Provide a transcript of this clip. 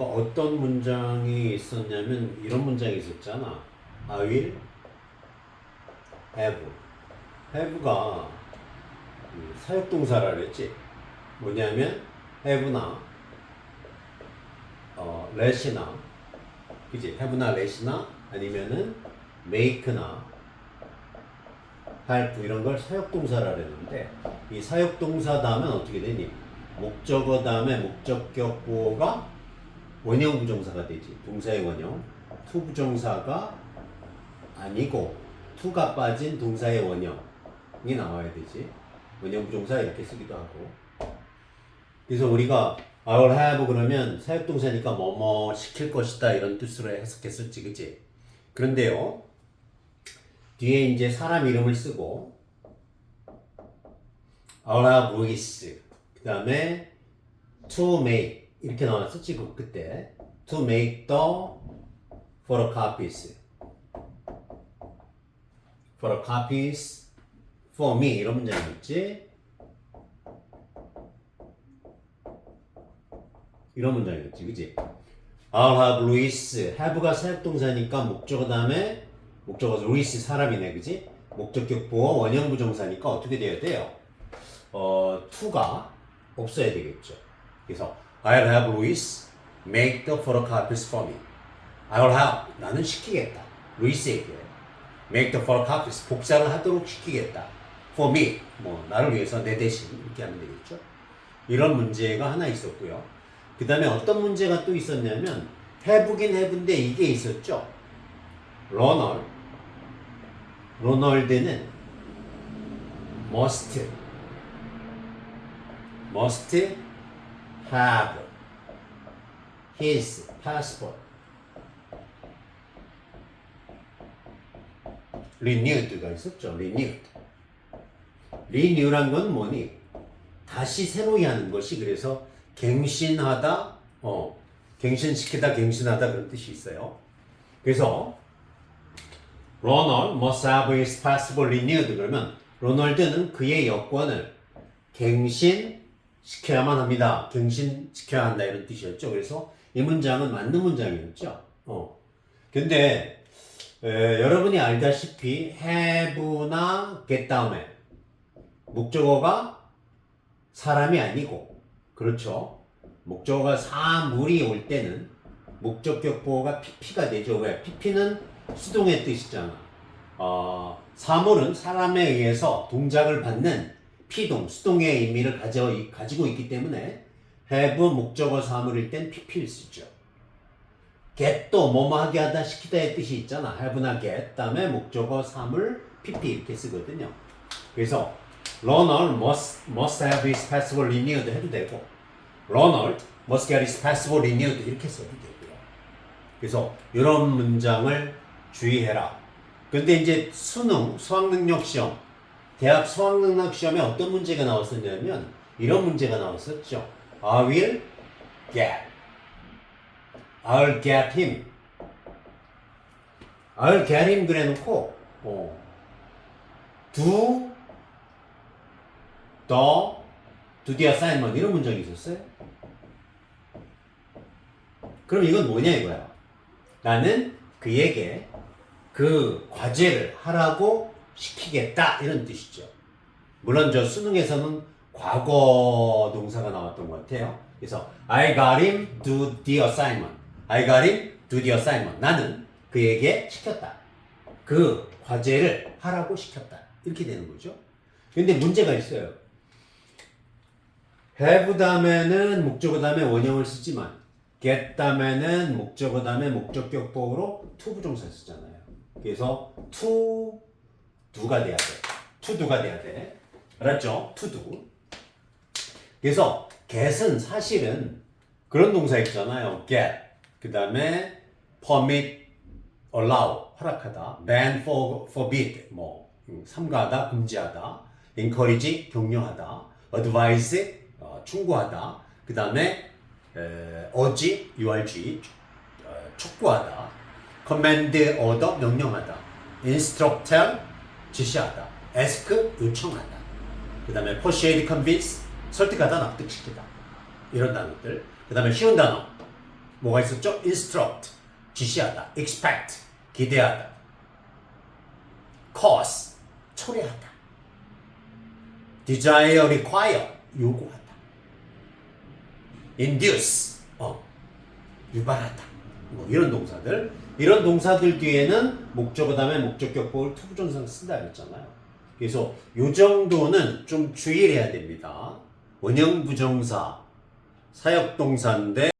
우리가 어떤 문장이 있었냐면 이런 문장이 있었잖아. I will have. have가 그 사역동사라 그랬지. 뭐냐면 have나 어, let이나 그지? have나 let이나 아니면은 make나 help 이런 걸 사역동사라 그랬는데 이 사역동사 다음엔 어떻게 되니? 목적어 다음에 목적격 보호가 원형 부정사가 되지. 동사의 원형. 투 부정사가 아니고 투가 빠진 동사의 원형이 나와야 되지. 원형 부정사 이렇게 쓰기도 하고. 그래서 우리가 will have 그러면 사역동사니까 뭐뭐 시킬 것이다 이런 뜻으로 해석했었지, 그치? 그런데요, 뒤에 이제 사람 이름을 쓰고 will have Luis 그 다음에 to make 이렇게 나왔었지 그 그때. To make the photocopies photocopies for me. 이런 문장이 있지? 이런 문장이었지 그지? I'll have Luis. Have가 사역동사니까 목적어 다음에 목적어 루이스 사람이네 그지? 목적격 보어 원형 부정사니까 어떻게 돼야 돼요? 어 to가 없어야 되겠죠. 그래서 I'll have Luis make the photocopies for me. I'll have 나는 시키겠다. 루이스에게 make the photocopies 복사를 하도록 시키겠다. For me 뭐 나를 위해서 내 대신 이렇게 하면 되겠죠? 이런 문제가 하나 있었고요. 그 다음에 어떤 문제가 또 있었냐면 해보긴 해본데 이게 있었죠? 러너 로널드는 must must have his passport renewed가 있었죠. renewed. renew란 건 뭐니? 다시 새로이 하는 것이 그래서 갱신하다, 어, 갱신시키다, 갱신하다 그런 뜻이 있어요. 그래서 Ronald must have his passport renewed 그러면 로널드는 그의 여권을 갱신 시켜야만 합니다. 갱신시켜야 한다 이런 뜻이었죠. 그래서 이 문장은 맞는 문장이었죠. 어. 근데 에, 여러분이 알다시피 have나 get 다음에 목적어가 사람이 아니고 그렇죠. 목적어가 사물이 올 때는 목적격 보호가 pp가 되죠. 왜? pp는 수동의 뜻이잖아. 어, 사물은 사람에 의해서 동작을 받는 피동, 수동의 의미를 가져, 가지고 있기 때문에 have 목적어 사물일 땐 pp를 쓰죠. get도 뭐뭐 하게 하다 시키다의 뜻이 있잖아. have나 get 다음에 목적어 사물 pp 이렇게 쓰거든요. 그래서 Ronald must, must have his passport renewed 해도 되고 Ronald must get his passport renewed 이렇게 써도 되고요. 그래서 이런 문장을 주의해라. 근데 이제 수능, 수학능력 시험, 대학 수학 능력 시험에 어떤 문제가 나왔었냐면 이런 문제가 나왔었죠. I will get. I'll get him. I'll get him 그래 놓고 어. do the do the assignment 이런 문장이 있었어요. 그럼 이건 뭐냐 이거야. 나는 그에게 그 과제를 하라고 시키겠다 이런 뜻이죠. 물론 저 수능에서는 과거 동사가 나왔던 것 같아요. 그래서 I got him do the assignment. I got him do the assignment. 나는 그에게 시켰다. 그 과제를 하라고 시켰다. 이렇게 되는 거죠. 근데 문제가 있어요. have 다음에는 목적어 다음에 원형을 쓰지만 get 다음에는 목적어 다음에 목적격 보호로 to 부정사 쓰잖아요. 그래서 to do가 돼야 돼. do가 돼야 돼. 알았죠? do. 그래서 get은 사실은 그런 동사 있잖아요. get. 그 다음에 permit, allow, 허락하다. ban, for, forbid, 뭐 음, 삼가하다, 금지하다. encourage, 격려하다. advise, 어, 충고하다. 그 다음에 urge, urg, 어, 촉구하다. command, order, 명령하다. instruct, tell, 지시하다. ask, 요청하다. 그 다음에 persuade, convince, 설득하다, 납득시키다. 이런 단어들. 그 다음에 쉬운 단어. 뭐가 있었죠? instruct 지시하다, expect 기대하다, cause 초래하다, desire, require 요구하다, induce 어 유발하다 뭐 이런 동사들 이런 동사들 뒤에는 목적어 다음에 목적격보를 투부정상 쓴다 그랬잖아요. 그래서 요 정도는 좀 주의를 해야 됩니다. 원형 부정사 사역 동사인데